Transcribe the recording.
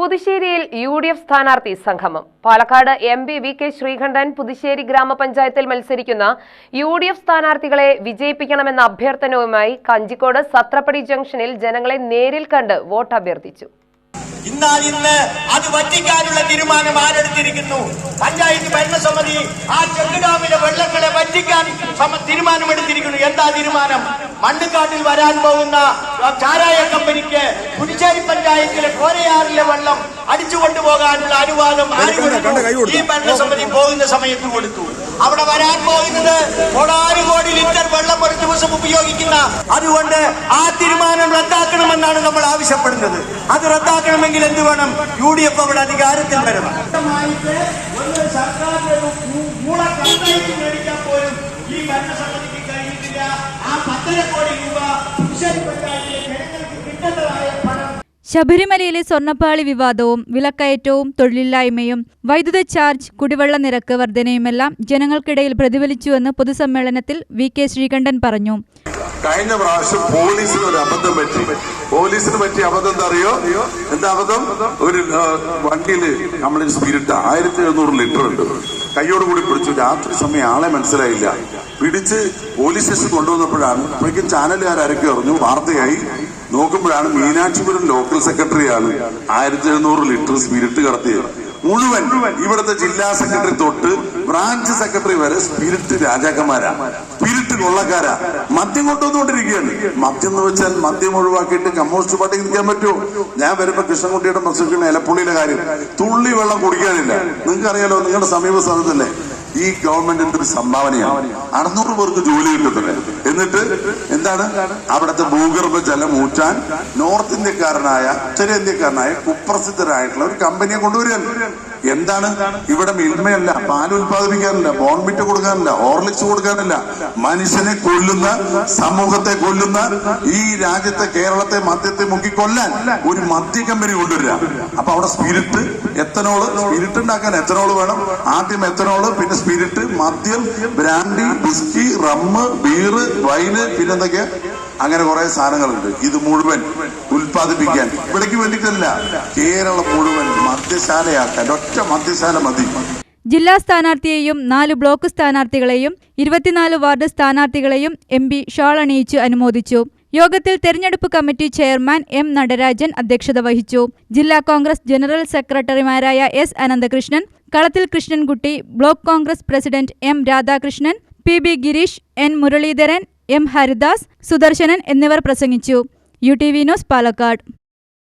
പുതുശ്ശേരിയിൽ U D F സ്ഥാനാർത്ഥി സംഗമം. Palakkad M P V K Sreekandan Puthussery ഗ്രാമപഞ്ചായത്തിൽ മത്സരിക്കുന്ന യു ഡി എഫ് സ്ഥാനാർത്ഥികളെ വിജയിപ്പിക്കണമെന്ന അഭ്യർത്ഥനവുമായി കഞ്ചിക്കോട് സത്രപ്പടി ജംഗ്ഷനിൽ ജനങ്ങളെ നേരിൽ കണ്ട് വോട്ട് അഭ്യർത്ഥിച്ചു. എന്നാൽ ഇന്ന് അത് വറ്റിക്കാനുള്ള തീരുമാനം ആരെടുത്തിരിക്കുന്നു? പഞ്ചായത്ത് ഭരണസമിതി ആ ചെക്കുഡാമിലെ വെള്ളങ്ങളെ വറ്റിക്കാൻ തീരുമാനമെടുത്തിരിക്കുന്നു. എന്താ തീരുമാനം? മണ്ണുകാട്ടിൽ വരാൻ പോകുന്ന ചാരായ കമ്പനിക്ക് പുതുച്ചേരി പഞ്ചായത്തിലെ കോരയാറിലെ വെള്ളം അടിച്ചു കൊണ്ടുപോകാനുള്ള അനുവാദം ആര് കൊടുത്തു? ഈ ഭരണസമിതി പോകുന്ന സമയത്ത് കൊടുത്തു. അവിടെ വരാൻ പോകുന്നത് കോടാനു കോടി ലിറ്റർ വെള്ളം ഒരു ദിവസം ഉപയോഗിക്കുന്ന അതുകൊണ്ട് ആ തീരുമാനം റദ്ദാക്കണമെന്നാണ് നമ്മൾ ആവശ്യപ്പെടുന്നത്. അത് റദ്ദാക്കണമെങ്കിൽ എന്ത് വേണം? യു ഡി എഫ് അവിടെ അധികാരത്തിൽ വരണം. ഈ ഭരണസമിതിക്ക് കഴിഞ്ഞിട്ടില്ല. ആ പത്തര കോടി രൂപ ശബരിമലയിലെ സ്വർണപ്പാളി വിവാദവും വിലക്കയറ്റവും തൊഴിലില്ലായ്മയും വൈദ്യുത ചാർജ് കുടിവെള്ള നിരക്ക് വർധനയുമെല്ലാം ജനങ്ങൾക്കിടയിൽ പ്രതിഫലിച്ചുവെന്ന് പൊതുസമ്മേളനത്തിൽ വി കെ ശ്രീകണ്ഠൻ പറഞ്ഞു. കഴിഞ്ഞ പ്രാവശ്യം പോലീസിന് ഒരു അബദ്ധം പറ്റി. പോലീസിന് പറ്റിയ അബദ്ധം എന്താ അറിയോ എന്താ അബദ്ധം? ഒരു വണ്ടിയിൽ നമ്മൾ സ്പിരിറ്റ് ആയിരത്തി എഴുന്നൂറ് ലിറ്റർ ഉണ്ട്. കൈയോട് കൂടി പിടിച്ചു. രാത്രി സമയം ആളെ മനസ്സിലായില്ല. പിടിച്ച് പോലീസ് സ്റ്റേഷൻ കൊണ്ടുവന്നപ്പോഴാണ്. അപ്പോഴേക്കും ചാനലുകാരൊക്കെ അറിഞ്ഞു. വാർത്തയായി. നോക്കുമ്പോഴാണ് മീനാക്ഷിപുരം ലോക്കൽ സെക്രട്ടറിയാണ് ആയിരത്തി എഴുന്നൂറ് ലിറ്റർ സ്പിരിറ്റ് കടത്തിയത്. മുഴുവൻ ഇവിടുത്തെ ജില്ലാ സെക്രട്ടറി തൊട്ട് ബ്രാഞ്ച് സെക്രട്ടറി വരെ സ്പിരിറ്റ് രാജാക്കന്മാരാ. സ്പിരിറ്റ് കൊള്ളക്കാരാ. മദ്യം കൊണ്ടുവന്നുകൊണ്ടിരിക്കുകയാണ്. മദ്യം എന്ന് വെച്ചാൽ മദ്യം ഒഴിവാക്കിയിട്ട് കമ്മ്യൂണിസ്റ്റ് പാർട്ടി നിൽക്കാൻ പറ്റുമോ? ഞാൻ വരുമ്പോ കൃഷ്ണൻകുട്ടിയുടെ പ്രസംഗിക്കുന്ന ഇലപ്പുള്ളിയുടെ കാര്യം. തുള്ളി വെള്ളം കുടിക്കാനില്ല. നിങ്ങൾക്ക് അറിയാലോ നിങ്ങളുടെ സമീപ സ്ഥലത്തല്ലേ? ഈ ഗവൺമെന്റിന്റെ ഒരു സംഭാവനയാണ്? അറുന്നൂറ് പേർക്ക് ജോലി കിട്ടുന്നത് എന്നിട്ട് എന്താണ്? അവിടുത്തെ ഭൂഗർഭ ജലം ഊറ്റാൻ നോർത്ത് ഇന്ത്യക്കാരനായ ഉത്തരേന്ത്യക്കാരനായ കുപ്രസിദ്ധരായിട്ടുള്ള ഒരു കമ്പനിയെ കൊണ്ടുവരികയാണ്. എന്താണ്? ഇവിടെ മിൽമയല്ല പാൽ ഉൽപ്പാദിപ്പിക്കാനില്ല ബോൺമിറ്റ് കൊടുക്കാനില്ല ഹോർലിക്സ് കൊടുക്കാനില്ല മനുഷ്യനെ കൊല്ലുന്ന സമൂഹത്തെ കൊല്ലുന്ന ഈ രാജ്യത്തെ കേരളത്തെ മദ്യത്തെ മുക്കി കൊല്ലാൻ ഒരു മദ്യ കമ്പനി കൊണ്ടുവരിക. അപ്പൊ അവിടെ സ്പിരിറ്റ് എത്തനോൾ സ്പിരിറ്റ് ഉണ്ടാക്കാൻ എത്തനോൾ വേണം. ആദ്യം എത്തനോൾ പിന്നെ സ്പിരിറ്റ് മദ്യം brandy whisky rum beer wine പിന്നെന്തൊക്കെയാ? അങ്ങനെ കുറെ സാധനങ്ങളുണ്ട്. ഇത് മുഴുവൻ ഉൽപ്പാദിപ്പിക്കാൻ. ഇവിടേക്ക് വേണ്ടിയിട്ടല്ല. കേരളം മുഴുവൻ മദ്യശാലയാക്കാൻ. ഒറ്റ മദ്യശാല മതി. ജില്ലാ സ്ഥാനാർത്ഥിയെയും നാല് ബ്ലോക്ക് സ്ഥാനാർത്ഥികളെയും ഇരുപത്തിനാല് വാർഡ് സ്ഥാനാർത്ഥികളെയും എം പി ഷാൾ അണിയിച്ച് അനുമോദിച്ചു. യോഗത്തിൽ തെരഞ്ഞെടുപ്പ് കമ്മിറ്റി ചെയർമാൻ എം നടരാജൻ അധ്യക്ഷത വഹിച്ചു. ജില്ലാ കോൺഗ്രസ് ജനറൽ സെക്രട്ടറിമാരായ S Ananthakrishnan Kalathil Krishnankutty block Congress president M Radhakrishnan P B Gireesh N Muraleedharan M Haridas Sudarsanan എന്നിവർ പ്രസംഗിച്ചു. U T V news Palakkad.